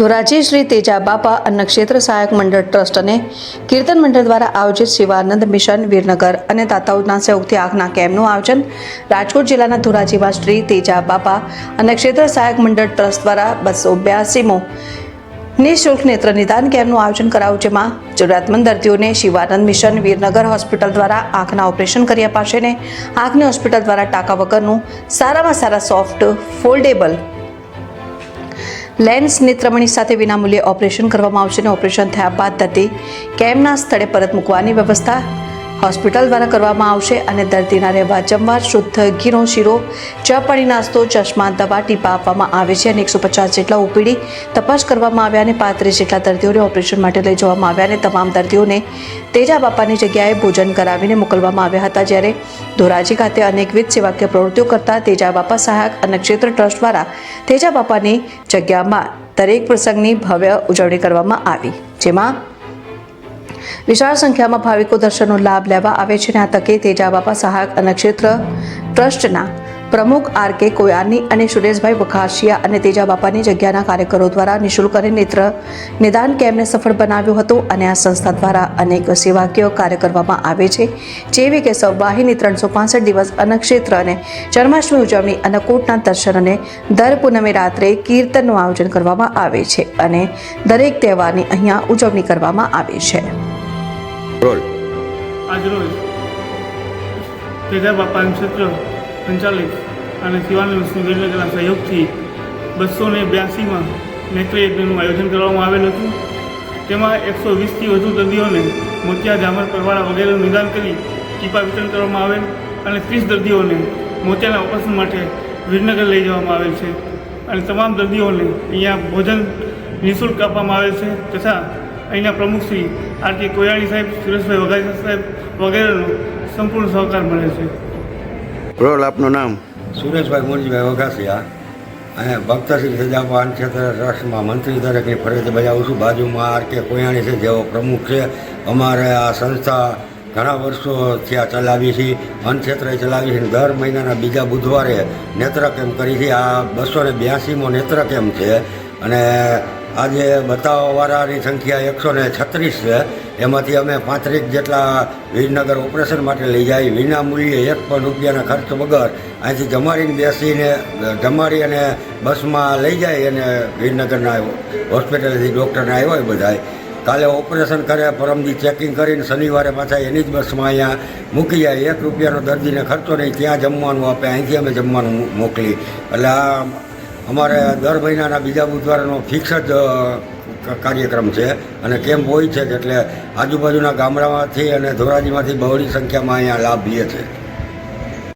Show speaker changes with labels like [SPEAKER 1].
[SPEAKER 1] ધોરાજી શ્રી તેજા બાપા અન્નક્ષેત્ર સહાયક મંડળ ટ્રસ્ટ અને કીર્તન મંડળ દ્વારા આયોજિત શિવાનંદ મિશન વીરનગર અને દાતાઓના સહયોગથી આંખના કેમ્પનું આયોજન રાજકોટ જિલ્લાના ધોરાજીમાં શ્રી તેજા બાપા અન્નક્ષેત્ર સહાયક મંડળ ટ્રસ્ટ દ્વારા બસો બ્યાસીમો નિઃશુલ્ક નેત્ર નિદાન કેમ્પનું આયોજન કરાયું, જેમાં જરૂરિયાતમંદ દર્દીઓને શિવાનંદ મિશન વીરનગર હોસ્પિટલ દ્વારા આંખના ઓપરેશન કરી અપાશે ને આંખની હોસ્પિટલ દ્વારા ટાંકા વગરનું સારામાં સારા સોફ્ટ, ફોલ્ડેબલ લેન્સ નેત્રમણી સાથે વિનામૂલ્યે ઓપરેશન કરવામાં આવશે અને ઓપરેશન થયા બાદ દર્દી કેમ્પના સ્થળે પરત મૂકવાની વ્યવસ્થા હોસ્પિટલ દ્વારા કરવામાં આવશે અને દર્દીના રહેવા જમવા, શુદ્ધ ઘીનો શીરો, ચા પાણી, નાસ્તો, ચશ્મા, દવા, ટીપા આપવામાં આવે છે અને એકસો પચાસ જેટલા ઓપીડી તપાસ કરવામાં આવ્યા અને પાંત્રીસ જેટલા દર્દીઓને ઓપરેશન માટે લઈ જવામાં આવ્યા અને તમામ દર્દીઓને તેજા બાપાની જગ્યાએ ભોજન કરાવીને મોકલવામાં આવ્યા હતા. જ્યારે ધોરાજી ખાતે અનેકવિધ સેવાકીય પ્રવૃત્તિઓ કરતા તેજા બાપા સહાયક અને ક્ષેત્ર ટ્રસ્ટ દ્વારા તેજા બાપાની જગ્યામાં દરેક પ્રસંગની ભવ્ય ઉજવણી કરવામાં આવી. જેમાં વિશાળ સંખ્યામાં ભાવિકો દર્શનનો લાભ લેવા આવે છે અને આ તકે તેજા બાપા સહાયક અનક્ષેત્ર ટ્રસ્ટના પ્રમુખ આર કે કોયાની અને સુરેશભાઈ વખાસિયા અને તેજા બાપાની જગ્યાના કાર્યકરો દ્વારા નિઃશુલ્ક અને નેત્ર નિદાન કેમ્પને સફળ બનાવ્યું હતું અને આ સંસ્થા દ્વારા અનેક સેવાકીય કાર્ય કરવામાં આવે છે. જેવી કે સૌવાહિની ત્રણસો પાસઠ દિવસ અન્નક્ષેત્ર અને જન્માષ્ટમી ઉજવણી અન્નકૂટના દર્શન અને દર પૂનમે રાત્રે કીર્તનનું આયોજન કરવામાં આવે છે અને દરેક તહેવારની અહીંયા ઉજવણી કરવામાં આવે છે.
[SPEAKER 2] આજરોજ તેજા બાપાનું ક્ષેત્ર સંચાલિત અને શિવાનંદ વિષ્ણુ સહયોગથી બસો ને બ્યાસીમાં નેત્રયજ્ઞનું આયોજન કરવામાં આવેલ હતું. તેમાં એકસો વીસથી વધુ દર્દીઓને મોતિયા ઝામર પરવાળા વગેરેનું નિદાન કરી ટીપા વિતરણ કરવામાં આવેલ અને ત્રીસ દર્દીઓને મોતિયાના ઓપરેશન માટે વિરનગર લઈ જવામાં આવેલ છે. અને તમામ દર્દીઓને અહીંયા ભોજન નિઃશુલ્ક આપવામાં આવેલ છે તથા અહીંના પ્રમુખશ્રી આર કે કોયાણી સાહેબ સુરેશભાઈ વઘાસિયા સાહેબ વગેરેનો સંપૂર્ણ સહકાર મળે છે.
[SPEAKER 3] રોલ આપનું નામ?
[SPEAKER 4] સુરેશભાઈ મુરજીભાઈ વઘાસિયા. અને ભક્તશ્રી સજાપાન ક્ષેત્ર ટ્રસ્ટમાં મંત્રી તરીકે ફરજ બજાવું છું. બાજુમાં આર કે કોયાણી છે જેઓ પ્રમુખ છે. અમારે આ સંસ્થા ઘણા વર્ષો ત્યાં ચલાવી છે. અનક્ષેત્રે ચલાવી છે. દર મહિનાના બીજા બુધવારે નેત્ર કેમ્પ કરી છે? આ બસો ને બ્યાસીમો નેત્ર કેમ્પ છે? અને આજે બતાવવાવાળાની સંખ્યા એકસો ને છત્રીસ છે. એમાંથી અમે પાંત્રીસ જેટલા વીરનગર ઓપરેશન માટે લઈ જાય. વિના મૂલ્યે એક પણ રૂપિયાના ખર્ચ વગર અહીંથી જમાડીને બેસીને, જમાડી અને બસમાં લઈ જાય અને વિરનગરના હોસ્પિટલથી ડૉક્ટરને આવ્યા હોય બધાય. કાલે ઓપરેશન કરે, પરમદી ચેકિંગ કરીને શનિવારે પાછા એની જ બસમાં અહીંયા મૂકી જાય. એક રૂપિયાનો દર્દીને ખર્ચો નહીં, ત્યાં જમવાનું આપે, અહીંથી અમે જમવાનું મોકલી એટલે આ અમારે દર મહિનાના બીજા બુધવારનો ફિક્સ જ કાર્યક્રમ છે. અને કેમ્પ હોય છે એટલે આજુબાજુના ગામડામાંથી અને ધોરાજીમાંથી બહોળી સંખ્યામાં અહીંયા લાભ લે છે.